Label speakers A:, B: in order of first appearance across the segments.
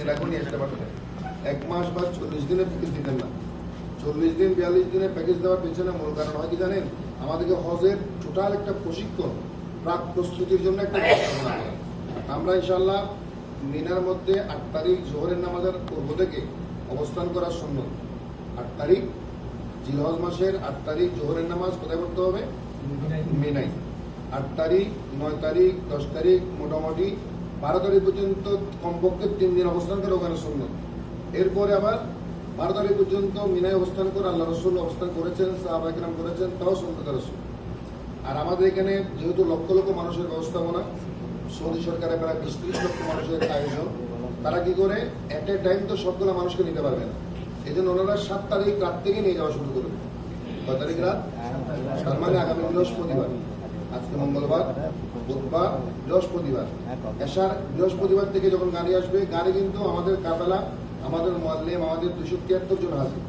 A: যদি লাগবে নিয়ে পারবেন এক মাস বা চল্লিশ দিনের প্যাকেজ দিতেন না। চল্লিশ দিন বিয়াল্লিশ দিনের প্যাকেজ দেওয়ার পেছনে মূল কারণ হয় কি জানেন? আমাদেরকে হজের টোটাল একটা প্রশিক্ষণ প্রাক প্রস্তুতির জন্য একটা আমরা ইনশাল্লাহ মিনার মধ্যে আট তারিখ জোহরের নামাজের পূর্ব থেকে অবস্থান করার সুন্নত আট তারিখ জিলহজ মাসের আট তারিখ জোহরের নামাজ কোথায় পড়তে হবে? মিনাই আট তারিখ নয় তারিখ দশ তারিখ মোটামুটি বারো তারিখ পর্যন্ত কমপক্ষে তিন দিন অবস্থান করে ওখানে সুন্নত এরপরে আবার বারো তারিখ পর্যন্ত মিনায় অবস্থান করে আল্লাহ রসুল অবস্থান করেছেন সাহাবাহাম করেছেন, তাও সুন্নত রসুল আর আমাদের এখানে যেহেতু লক্ষ লক্ষ মানুষের ব্যবস্থাপনা, সৌদি সরকারের প্রায় বিশ ত্রিশ লক্ষ মানুষের আয়োজন, তারা কি করে এট এ টাইম তো সবগুলো মানুষকে নিতে পারবে না। এই জন্য ওনারা সাত তারিখ রাত থেকে নিয়ে যাওয়া শুরু করবে। কয় তারিখ রাত? তার মানে আগামী বৃহস্পতিবার। আজকে মঙ্গলবার, বুধবার, বৃহস্পতিবার। এসার বৃহস্পতিবার থেকে যখন গাড়ি আসবে, গাড়ি কিন্তু আমাদের কাফেলা আমাদের মোয়াল্লেম আমাদের দুশো তিয়াত্তর জন হাজির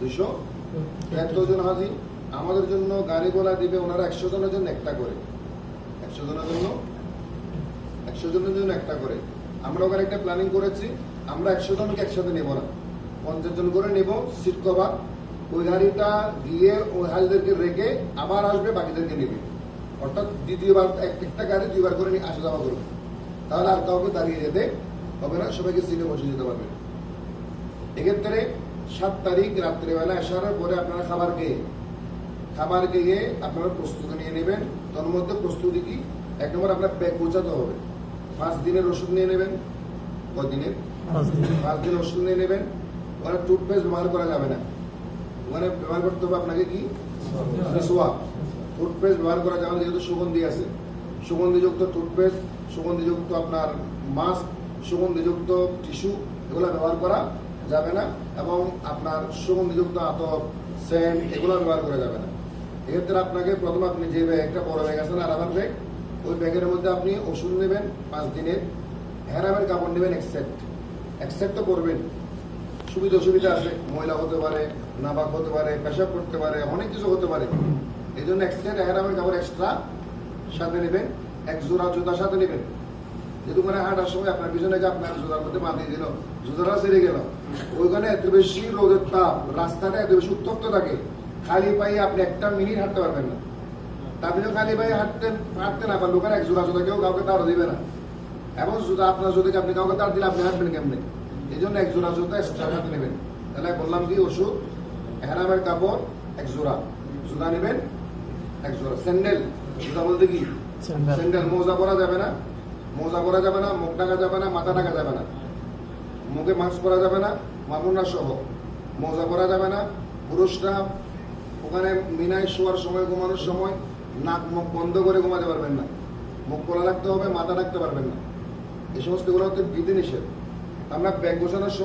A: দুশো তিয়াত্তর জন হাজি আমাদের জন্য গাড়ি গোলা দিবে ওনারা একশো জনের জন্য একটা করে। একশো জনের জন্য, একশো জনের জন্য একটা করে। আমরা ওখানে একটা প্ল্যানিং করেছি, আমরা একশো জনকে একসাথে নেব না। পঞ্চাশ জন করে নেব সিট কভার ওই গাড়িটা দিয়ে ওই হাজিদেরকে রেখে আবার আসবে, বাকিদেরকে নেবে। অর্থাৎ দ্বিতীয়বার এক- একটা গাড়ি দুইবার করে নিয়ে আসা যাওয়া করবে তাহলে আর কাউকে দাঁড়িয়ে যেতে হবে না সবাইকে সিটে বসে যেতে পারবে। এক্ষেত্রে সাত তারিখ রাত্রেবেলা আসার পরে আপনারা খাবার খেয়ে খাবার খেয়ে আপনারা প্রস্তুতি নিয়ে নেবেন। তার মধ্যে প্রস্তুতি কি? এক নম্বর আপনার ব্যাগ পৌঁছাতে হবে। পাঁচ দিনের ওষুধ নিয়ে নেবেন। কদিনের পাঁচ দিন। ওষুধ নিয়ে নেবেন। ওখানে টুথপেস্ট ব্যবহার করা যাবে না। ওখানে ব্যবহার করতে হবে আপনাকে কি? সোয়া টুথপেস্ট ব্যবহার করা যাবে যেহেতু সুগন্ধি আছে, সুগন্ধিযুক্ত টুথপেস্ট সুগন্ধিযুক্ত আপনার মাস্ক সুগন্ধিযুক্ত টিস্যু এগুলো ব্যবহার করা যাবে না এবং আপনার সুগন্ধিযুক্ত আতপ সেন্ট এগুলো ব্যবহার করা যাবে না। এক্ষেত্রে আপনাকে প্রথম আপনি যে ব্যাগ একটা বড় ব্যাগ আছে না আরামের ব্যাগ ওই ব্যাগের মধ্যে আপনি ওষুধ নেবেন পাঁচ দিনের হেরামের কাপড় নেবেন একসেপ্ট একসেপ্ট তো করবেন। সুবিধা অসুবিধা আছে, ময়লা হতে পারে, নাবাক হতে পারে, পেশাব করতে পারে, অনেক কিছু হতে পারে। এই জন্য এক্সট্রা এহারামের কাপড় এক্সট্রা সাথে নেবেন, এক জোড়া জুতা সাথে নেবেন। যেহেতু মানে হাঁটার সময় আপনার পিছনে আপনার জুতার মধ্যে বাঁধিয়ে দিল, জুতাটা সেরে গেল। ওইখানে এত বেশি রোদের তাপ, রাস্তাটা এত বেশি উত্তপ্ত থাকে, খালি পায়ে আপনি একটা মিনিট হাঁটতে পারবেন না। তা আপনি যখন খালি পায়ে হাঁটতেন হাঁটতেন আবার লোকের এক জোড়া জুতা কেউ কাউকে তাড় দিবে না। এবং জুতা আপনার যদি আপনি কাউকে তাড় দিলে আপনি হাঁটবেন কেমনে? এই জন্য এক জোড়া জুতা এক্সট্রা হাতে নেবেন। তাহলে বললাম কি, ওষুধ, হেরামের কাপড়, এক জোড়া। জুতা নেবেন এক জোড়া স্যান্ডেল জুতা বলতে কি?
B: স্যান্ডেল।
A: মোজা পরা যাবে না মোজা পরা যাবে না মুখ ঢাকা যাবে না মাথা ঢাকা যাবে না। মুখে মাস্ক পরা যাবে না মামুনা সহ। মোজা পরা যাবে না পুরুষরা ওখানে মিনায় শোয়ার সময় ঘুমানোর সময় নাক মুখ বন্ধ করে ঘুমাতে পারবেন না। মুখ খোলা রাখতে হবে মাথা রাখতে পারবেন না। এই সমস্তগুলো হচ্ছে বিধি নিষেধ আমরা ব্যাগ গোছানোর সময়